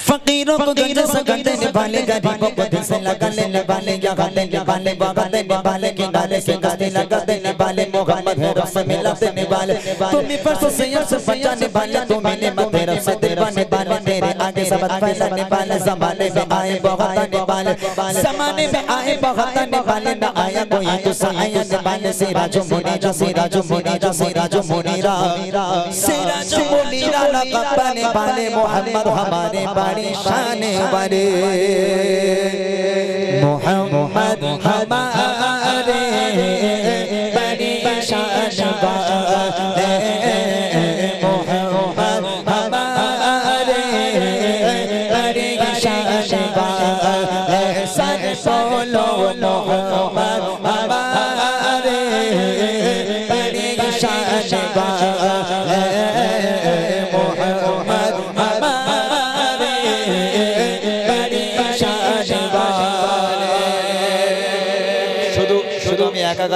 फकीरों को गंजा सकते ने बाले गरीबों को दिल से लगाने ने बाले या गाने ने बाले बाबते ने बाले के गाले के गाने लगाते ने बाले मोहम्मद है रस में लगते ने बाले तुम पर तो सैयद से बचाने वाले तुम मैंने मत है रस दिलवाने वाले तेरे आगे सबक फैलाने वाले जमाने में आए बहुत आने वाले जमाने में आए बहुत आने वाले ना आया कोई तो आया ने बाले से राजो मोनी जो से राजो मोनी जो से राजो मोनी रा से राजो मोनी रा ना कपने बाले मोहम्मद हमारे ہمارے بڑے شان والے محمد ہمارے بڑے شان والے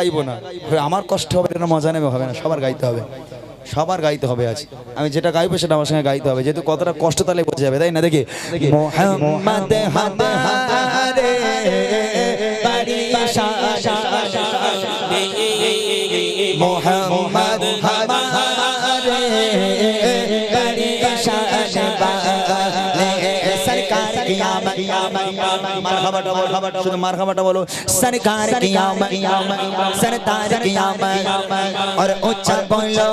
গাইবো না। আমার কষ্ট হবে এটা মজা নেবে হবে না সবার গাইতে হবে। সবার গাইতে হবে আজ। আমি যেটা গাইবো সেটা আমার সঙ্গে গাইতে হবে। যেহেতু কতটা কষ্ট তাহলে বোঝা যাবে তাই না? দেখি। মারহাবাটা বলো শুধু মারহাবাটা বলো। সরকার কিয়াম সরদার কিয়াম আর উচ্চা বলো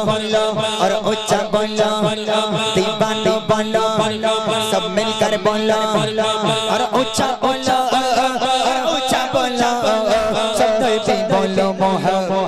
আর উচ্চা বলো দিবানো বলো সব মিলকর বলো আর উচ্চা বলো আর উচ্চা বলো সব বলো মোহাম্মদ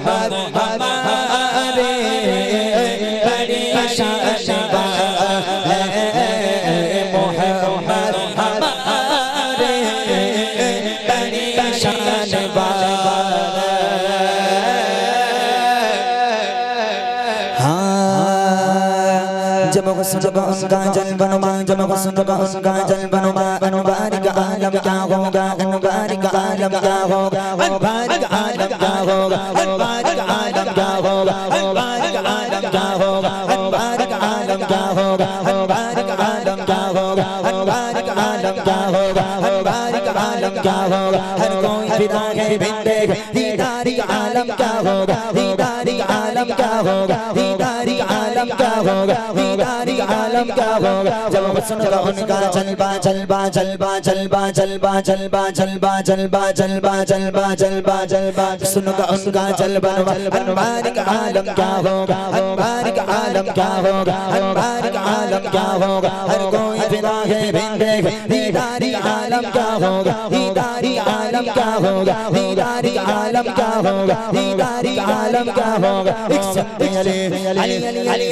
का उनका जल बनुमा जब हुस्न का उनका जल बनुमा अनबारिक आलम क्या होगा अनबारिक आलम क्या होगा अनबारिक आलम क्या होगा अनबारिक आलम क्या होगा अनबारिक आलम क्या होगा अनबारिक आलम क्या होगा अनबारिक आलम क्या होगा अनबारिक आलम क्या होगा अनबारिक आलम क्या होगा हर कोई फिदा है बिंदे दीदारी आलम क्या होगा दीदारी आलम क्या होगा दीदारी आलम क्या होगा दीदारी आलम क्या होगा जब हुस्न का उनका जलवा जलवा जलवा जलवा जलवा जलवा जलवा जलवा जलवा जलवा जलवा जलवा सुन का उनका जलवा अनबारिक आलम क्या होगा अनबारिक आलम क्या होगा अनबारिक आलम क्या होगा हर कोई फिदा है बिंदे दीदारी आलम क्या होगा दीदारी आलम क्या होगा दीदारी आलम क्या होगा दीदारी आलम क्या होगा अली अली अली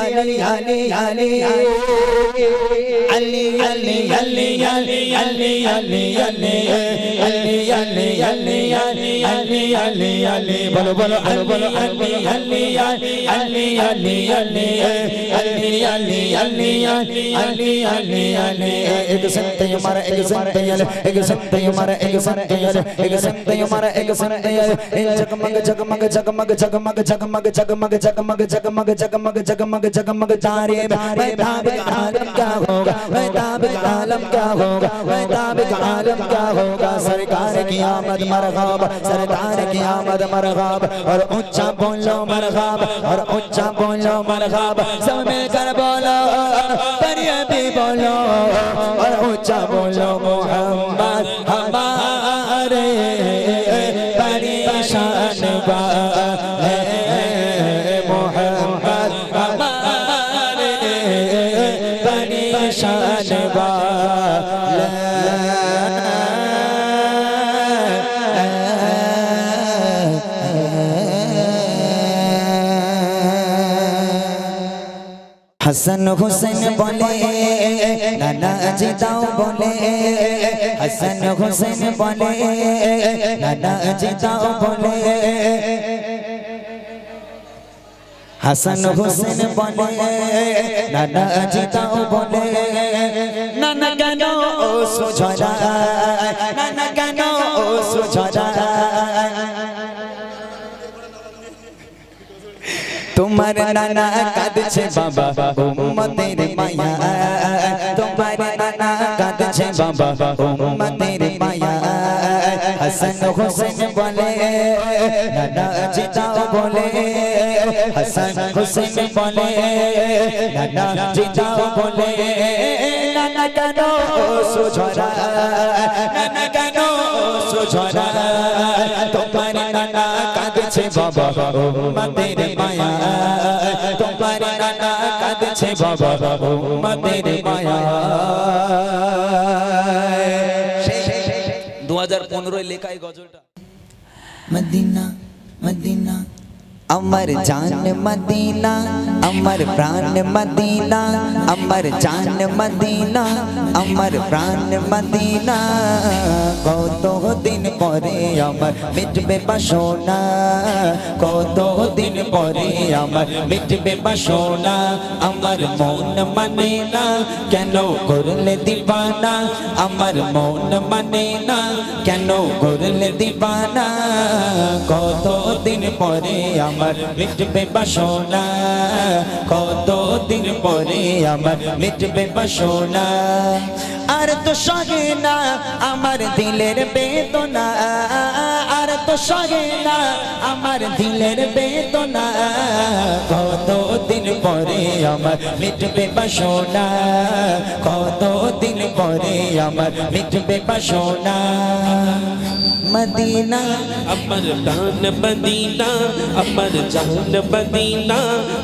अली अली अली अली अली अली अली अली अली अली अली अली अली अली अली अली अली बोलो बोलो बोलो बोलो अली अली अली अली अली अली अली अली अली अली अली एक संत हमारा एक संत यल एक संत हमारा एक संत यल एक संत हमारा एक संत यल जगमग जगमग जगमग जगमग जगमग जगमग जगमग जगमग जगमग जगमग जगमग तारे मैं ताबिक आलम क्या होगा मैं ताबिक आलम क्या होगा मैं ताबिक आलम क्या होगा सरकार की आमद मरहब सरकार की आमद मरहब और ऊंचा बोलो मरहब और ऊंचा बोलो मरहब सब मिलकर बोलो बढ़िया भी बोलो और ऊंचा बोलो मोहम्मद हमारे बड़ी शान নিশান বা হাসান হোসেন বলে নানা জিতাও বলে হাসান হোসেন বলে নানা জিতাও বলে হাসান হোসেন বলে নানা জিতাও বলে নানা কেন ও সুঝরা নানা কেন ও সুঝরা তোমার নানা কাঁদছে বাবা উম্মতের মায়া। তোমার নানা কাঁদছে বাবা উম্মতের মায়া। হাসান হোসেন বলে, নানা জিতাও বলে, হাসান হোসেন বলে, নানা জিতাও বলে, নানা কেন সুঝরা, নানা কেন সুঝরা, তোমার নানা কাঁদছে বাবা, উম্মতের মায়া, তোমার নানা কাঁদছে বাবা, উম্মতের মায়া। পনেরোয় লেখা এই গজলটা। মদিনা মদিনা, আমার জান মদিনা, আমার প্রাণ মদিনা, আমার জান মদিনা, আমার প্রাণ মদিনা। কত দিন পরে আমার মিটবে বাসনা কত দিন পরে আমার মিটবে বাসনা আমার মন মানে না, কেন করলে দিবানা? আমার মন মানে না, কেন করলে দিবানা? কত দিন পরে আমার মিটবে বাসনা কত দিন পরে আমার মিটবে বাসনা আর তো সহে না আমার দিলের বেদনা, আর তো সহে না আমার দিলের বেদনা। কত দিন পরে আমার মিটবে বাসনা কত দিন পরে আমার মিটবে বাসনা মদিনা। আমার প্রাণ মদিনা আমার জান মদিনা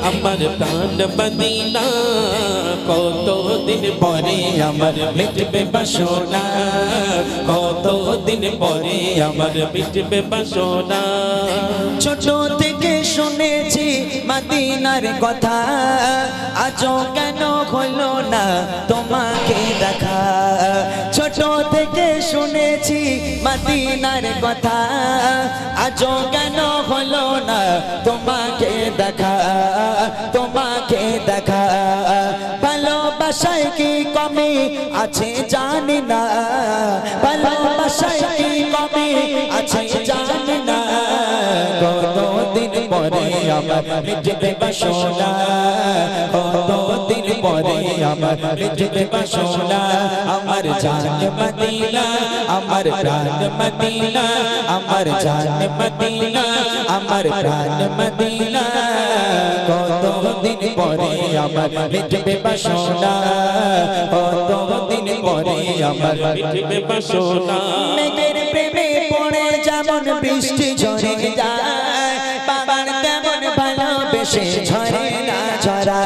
আমার প্রাণ মদিনা। কত দিন পরে আমার মিটবে বাসনা কত দিন পরে আমার মিটবে বাসনা। ছোট থেকে শুনেছি মদিনার কথা আজও কেন হলো না তোমাকে দেখা? ছোট থেকে শুনেছি মদিনার কথা। আজও কেন হলো না তোমাকে দেখা তোমাকে দেখা। ভালোবাসায় কি কমি আছে জানি না। ভালোবাসায় দিন পরে আমার মিটবে বাসনা। কত দিন পরে আমার মিটবে বাসনা। আমার জান মদিনা, আমার প্রাণ মদিনা, আমার জান মদিনা, আমার প্রাণ মদিনা। কত দিন পরে আমার মিটবে বাসনা। কত দিন পরে আমার মিটবে বাসনা। মেঘের প্রেমে পড়ে যেমন বৃষ্টি ঝরে যায়। ভালোবেসে ঝরে না ঝরা।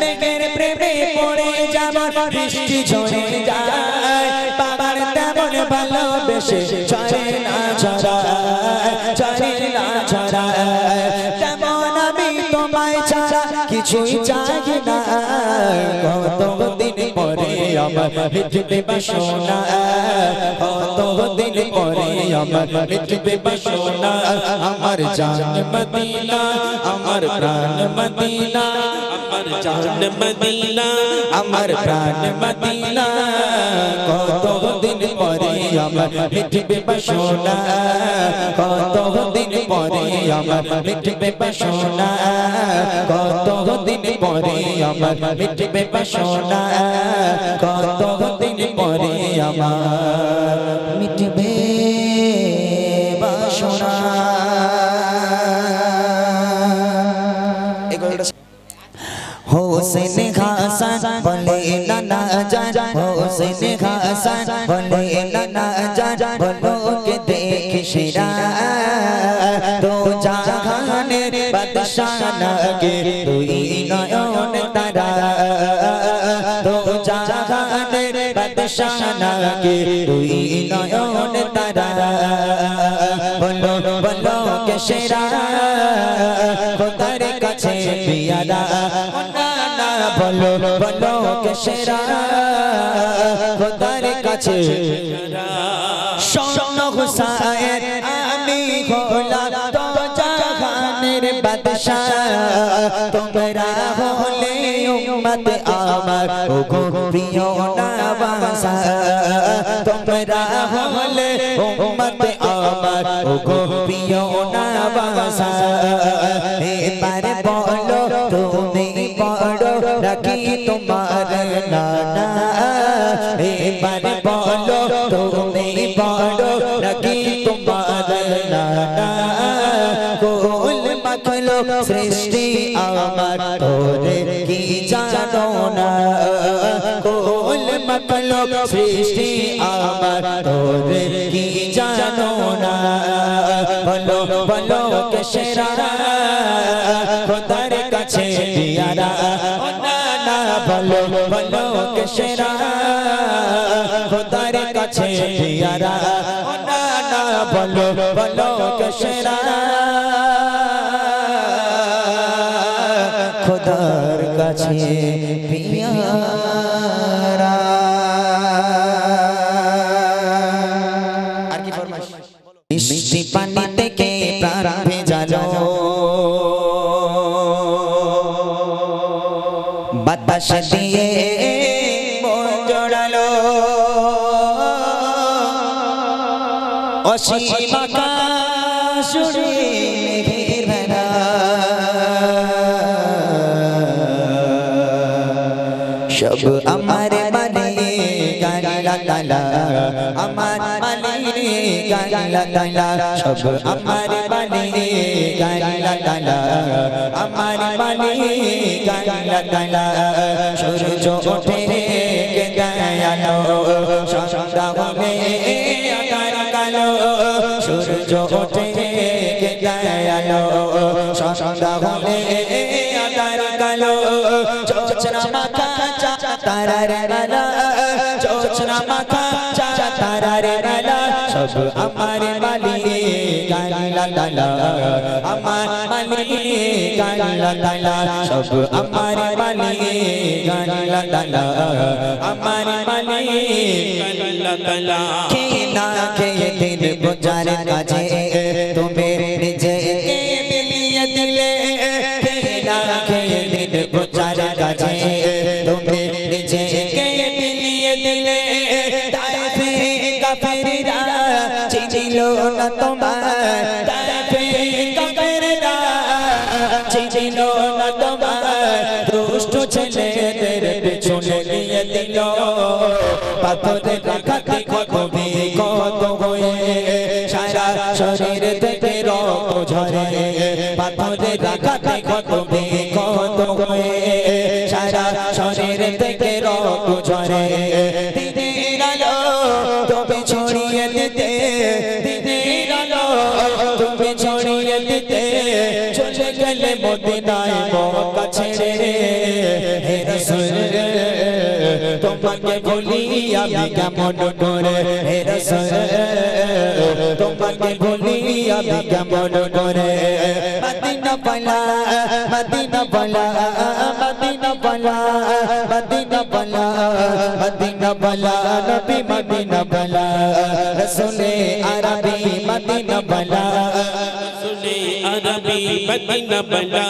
মেঘের প্রেমে পড়ে যাবার বৃষ্টি ঝরে যায়, বাবার তেমন ভালোবেসে ঝরে না ঝরা, ঝরে না ঝরা। তেমন আমি তোমায় ছাড়া কিছুই চাই না, কত আমার মিটবে বাসনা। কত দিন পরে আমার মিটবে বাসনা। আমার জান মদিনা, আমার প্রাণ মদিনা। আমার জান মদিনা, আমার প্রাণ মদিনা। কত আমার মিটবে বাসনা। কত দিন পরে আমার মিটবে বাসনা। কত দিন পরে আমার মিটবে বাসনা। কত দিন পরে আমার মিটবে হোসেন হাসান, বলে নানা জান। হোসেন হাসান, বলে নানা জান। বলো কে দেখি শিরা তো জাহানের বাদশাহ নাগে তুই নয়ন তারা। তো জাহানের বাদশাহ নাগে তুই নয়ন তারা। বলো বলো কে সেরা। খোদার কাছে পিয়ারা। বলো বলো কে সেরা? খোদার কাছে। শোনো হুসাইন, আমি হলাম তো জাহানের বাদশাহ। তোমরা হলে উম্মত আমার ও গো প্রিয় নবাসা তোমরা হলে উম্মত আমার ও গো প্রিয় নবাসা এবারে বলো রাখি তোমার নানা এবারে বলো তুমি বড় রাখি তোমার নানা কোল মাখলো সৃষ্টি আমার তোরে কি জানো না কোল মাখলো সৃষ্টি আমার তোরে কি জানো না বলো বলো কে খোদার কাছে বলো বলো কে সেরা খোদার কাছে পিয়ারা অসীম আকাশ মেঘের ভেলা সব আমার মানে গালা গালা আমার মানে গালা গালা সব আমার মানে গালা গালা আমার মানে গালা গালা সূর্য ওঠে কে গায়ালো সন্ধ্যা আকার সূর্য ওঠে কে সন্ধ্যা হবে আকার কালো, চোচনা মাথা চা তারার গালা চোচনা মাথা চা তারার গালা সব আমার মালিয়ে গালা গালা আমার মালিয়ে গালা গালা সব আমার মালিয়ে গালা গালা আমার মালিয়ে গালা তালা খেয়ে না কে দিন গুজার কাজে তুমি ঝরে দিনের আলো তবে ছড়িয়ে দিতে। দিনের আলো, তুমি ছড়িয়ে দিতে। চলে গেলে মদিনায় মক্কা ছেড়ে। তোমাকে বলি আমি কেমন করে হে রসুল। তোমাকে বলি আমি কেমন করে। মদিনা পালা মদিনা পালা মদিনা পালা মদিনা পালা মদিনা পালা নবী মদিনা পালা। রসুলে আরবি মদিনা পালা। রসুলে আরবি মদিনা পালা।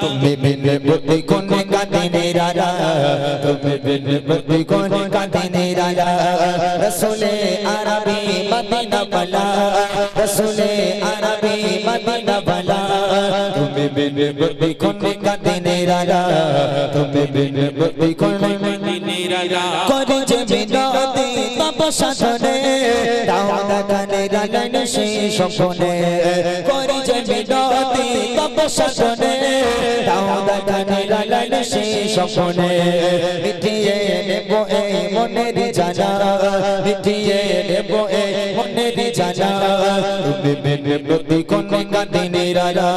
তুমি বিনে বুদ্ধি কোন কাঁদিনে রাজা, তুমি বিন মুক্তি কোন কাঁদিনে রাজা? রসুলে আরবি মদিনা বালা রসুলে আরবি মদিনা বালা তুমি বিন মুক্তি কোন কাঁদিনে রাজা, তুমি বিন মুক্তি কোন কাঁদিনে রাজা? করে যে বিনতি তপস্যা ধরে দাওয়াত গানে রাগান সেই স্বপ্নে করে যে বিনতি তপস্যা ধরে দাওয়াত গানে রাগান সেই স্বপ্নে মিটিয়ে নেব এই মনের জানা, মিটিয়ে নেব এই মনের জানা। তুমি বিনে প্রতি কোন কাঁদিনে রাজা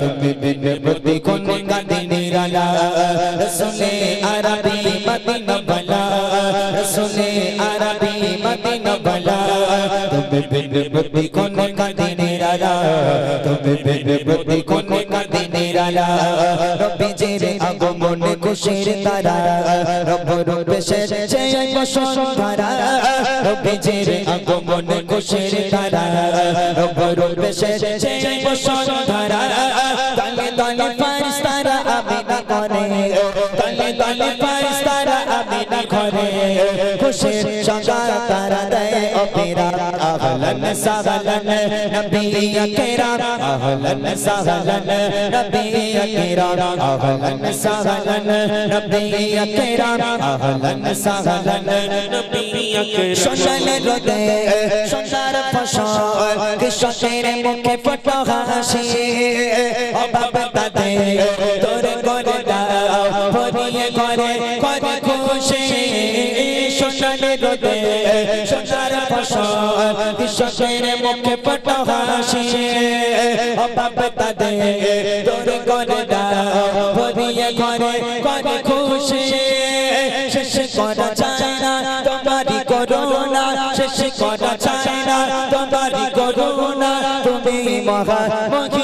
তুমি বিনে প্রতি কোন কাঁদিনে রাজা রসুলে আরবি তুমি বিনে প্রতি কোন কাঁদিনে রাজা তুমি বিনে প্রতি কোন কাঁদিনে রাজা রবি জেরে আগমন খুশির তারা রব রূপে সেজেছে বসুন্ধরা রবিজির আগমনে খুশির তারা রব রূপে সেজেছে বসুন্ধরা তালে তালে ফারিস্তারা আমিনা করে তালে তালে ফারিস্তারা আমিনা করে তারা অপেরা আহলান সাহলান নবী আকরাম আহলান সাহলান নবী আকরাম আহলান সাহলান নবী আকরাম আহলান সাহলান নবী আকরাম সোনালে রোদে সোনার ফসল কৃষকের মুখে ফটো হাসি অভাব তাতে তোর রোদে সোনার ফসল, কৃষকের মুখে ফটো হাসি অভাব তাতে তোর করে দাও ভরিয়ে ঘরে করে খুশি। শেষ করা যায় না, তোমারই করোনা শেষ করা যায় না, তোমারই করোনা তুমি মহা মহিয়ান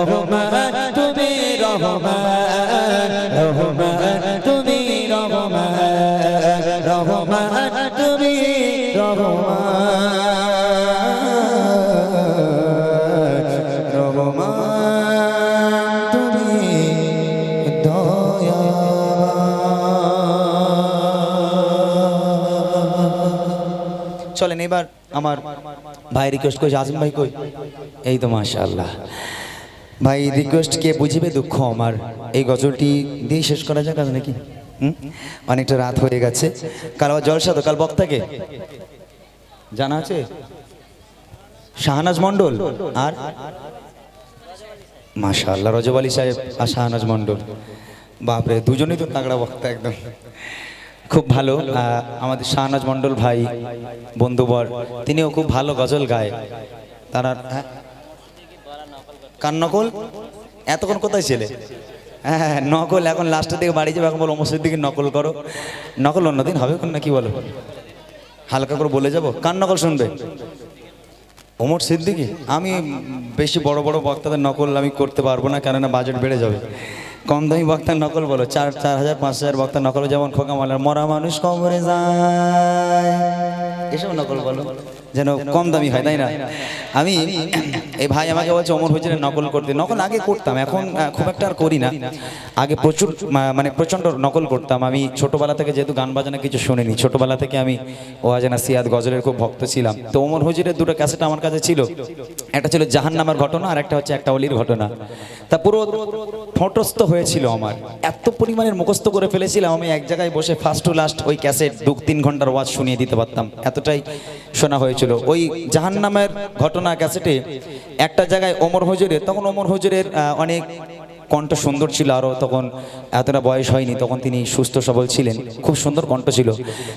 রহমান, তুমি রহমান রহমান, তুমি রহমান রহমান, তুমি রহমান রহমান, তুমি দয়া চলেন, এবার আমার ভাই রিকোয়েস্ট করেছে আসিম ভাই কই? এই তো মাশাআল্লাহ। ভাই রিকোয়েস্ট কে বুঝিবে দুঃখ আমার? এই গজলটি দিয়ে শেষ করা যাক নাকি? অনেকটা রাত হয়ে গেছে। কাল আবার জলসা তো, কাল বক্তাকে? জানা আছে? শাহনাজ মন্ডল আর? মাশাআল্লাহ, রজব আলী সাহেব আর শাহনাজ মন্ডল বাপরে, দুজনেই তো তাগড়া বক্তা একদম। খুব ভালো। আমাদের শাহনাজ মন্ডল ভাই, বন্ধুবর, তিনিও খুব ভালো গজল গায়। তারা হ্যাঁ? কার নকল? এতক্ষণ কোথায় ছেলে? হ্যাঁ নকল, এখন লাস্টের দিকে বাড়ি যাবে, এখন বলো অমসের দিকে নকল করো। নকল অন্যদিন হবে কোন না কি বলো? হালকা করে বলে যাব। কার নকল শুনবে? ওমর সিদ্দিকি? আমি বেশি বড় বড় বক্তাদের নকল আমি করতে পারব না, কেননা বাজেট বেড়ে যাবে। কম দামি বক্তার নকল বলো। চার চার হাজার, পাঁচ হাজার বক্তার নকল যেমন খোকা মালার, মরা মানুষ কবরে যায়। এসব নকল বলো। যেন কম দামি হয় তাই না? আমি এই ভাই আমাকে বলছে অমর হুজুরের নকল করতে। নকল আগে করতাম এখন খুব একটা আর করি না। আগে প্রচুর মানে প্রচণ্ড নকল করতাম। আমি ছোটবেলা থেকে যেহেতু গান বাজানা কিছু শুনিনি ছোটোবেলা থেকে আমি ওয়াজেনা সিয়াদ গজলের খুব ভক্ত ছিলাম। তো ওমর হুজুরের দুটো ক্যাসেট আমার কাছে ছিল। একটা ছিল জাহান নামার ঘটনা আর একটা হচ্ছে একটা অলির ঘটনা। তা পুরো ঠোঁটস্থ হয়েছিল আমার। এত পরিমাণের মুখস্থ করে ফেলেছিলাম আমি এক জায়গায় বসে ফার্স্ট টু লাস্ট ওই ক্যাসেট দু তিন ঘণ্টার ওয়াজ শুনিয়ে দিতে পারতাম। এতটাই শোনা হয়েছিল। ওই জাহান নামের ঘটনা ক্যাসেটে একটা জায়গায় ওমর হুজুরের তখন ওমর হুজুরের অনেক কণ্ঠ সুন্দর ছিল আরও তখন এতটা বয়স হয়নি, তখন তিনি সুস্থ সবল ছিলেন, খুব সুন্দর কণ্ঠ ছিল।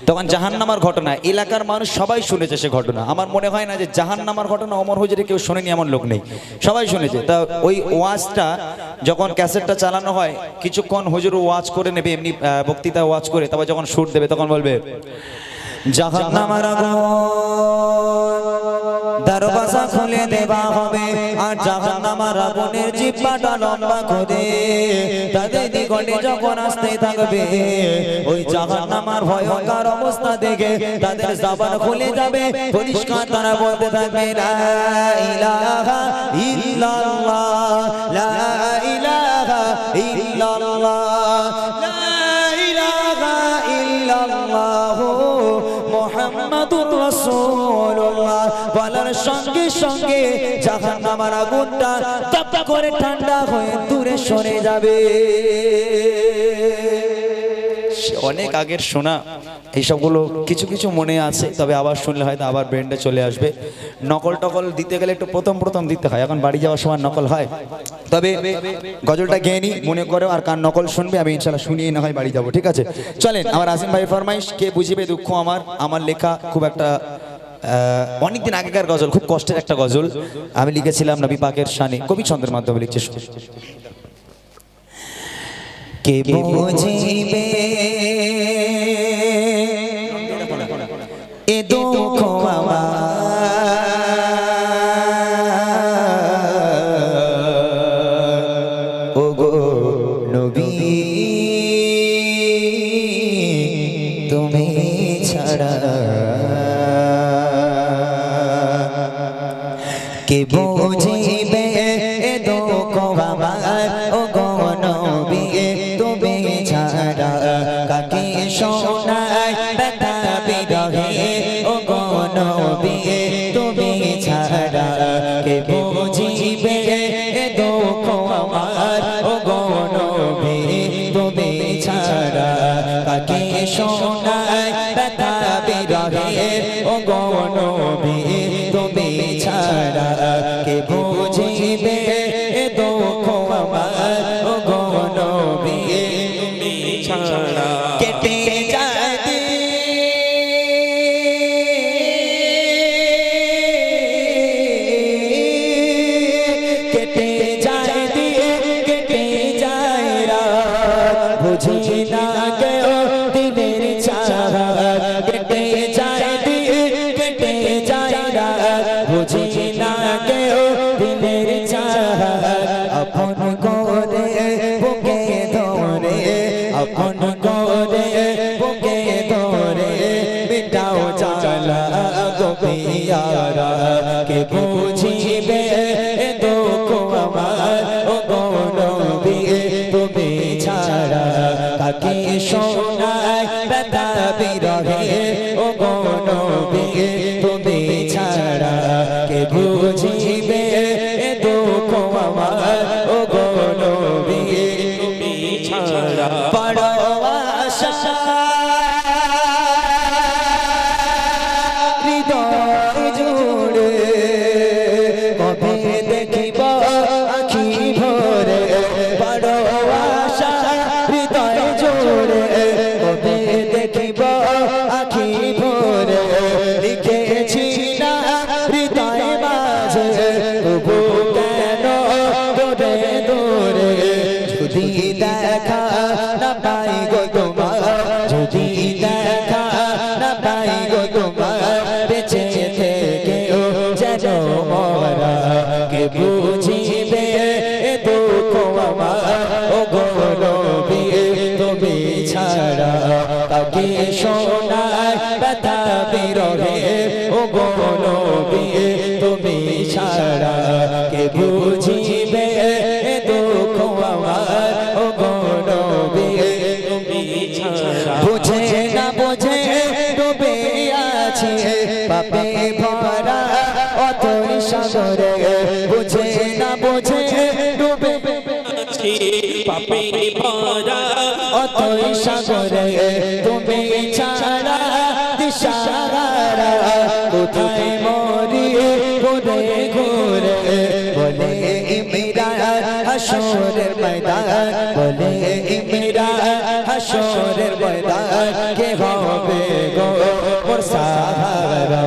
তখন জাহান্নামার ঘটনা, এলাকার মানুষ সবাই শুনেছে সে ঘটনা। আমার মনে হয় না যে জাহান্নামার ঘটনা অমর হজুরে কেউ শোনেনি, এমন লোক নেই। সবাই শুনেছে। তা ওই ওয়াজটা যখন ক্যাসেটটা চালানো হয়, কিছুক্ষণ হজুর ওয়াজ করে নেবে, এমনি বক্তৃতা ওয়াজ করে, তারপর যখন সুর দেবে, তখন বলবে জাহান্নামের আগুন। দরওয়াজা খুলে দেওয়া হবে আর জাহান্নামের আগুনের জিহ্বাটা লম্বা করে। তাদের নিকটে যখন আসতে থাকবে, ওই জাহান্নামের ভয়ঙ্কর অবস্থা দেখে তাদের জবান খুলে যাবে। পরিষ্কার তারা বলতে থাকবে, লা ইলাহা ইল্লাল্লাহ, লা ইলাহা ইল্লাল্লাহ, লা ইলাহা ইল্লাল্লাহ। রাসূলুল্লাহ বলার সঙ্গে সঙ্গে জাহান নামার আগুনটা তপ করে ঠান্ডা হয়ে দূরে সরে যাবে। অনেক আগের শোনা, এইসবগুলো কিছু কিছু মনে আছে, তবে আবার শুনলে হয়তো আবার ব্রেন্ডে চলে আসবে। নকল টকল দিতে গেলে একটু প্রথম প্রথম দিতে হয়, এখন বাড়ি যাওয়ার সময় নকল হয়। তবে গজলটা গেয়ে মনে করো আর কার নকল শুনবে, আমি ইনশাল্লাহ শুনিয়ে না হয় বাড়ি যাব, ঠিক আছে? চলেন, আমার আসিম ভাই ফরমাইশ, কে বুঝিবে দুঃখ আমার আমার লেখা খুব একটা অনেক দিন আগেকার গজল, খুব কষ্টের একটা গজল। আমি লিখেছিলাম নবী পাকের শানে, কবি ছন্দের মাধ্যমে লিখছে কে বুঝিবে গোপিয়ারা কে আছি। পাপে ভরা অতই সাগরে তুমি ছাড়া, দিশাহারা, কোথায় মরি ঘুরে ঘুরে? বলে ইমরা হাসরের ময়দান, বলে ইমরা হাসরের ময়দান, কে হবে গো মোর সাহারা?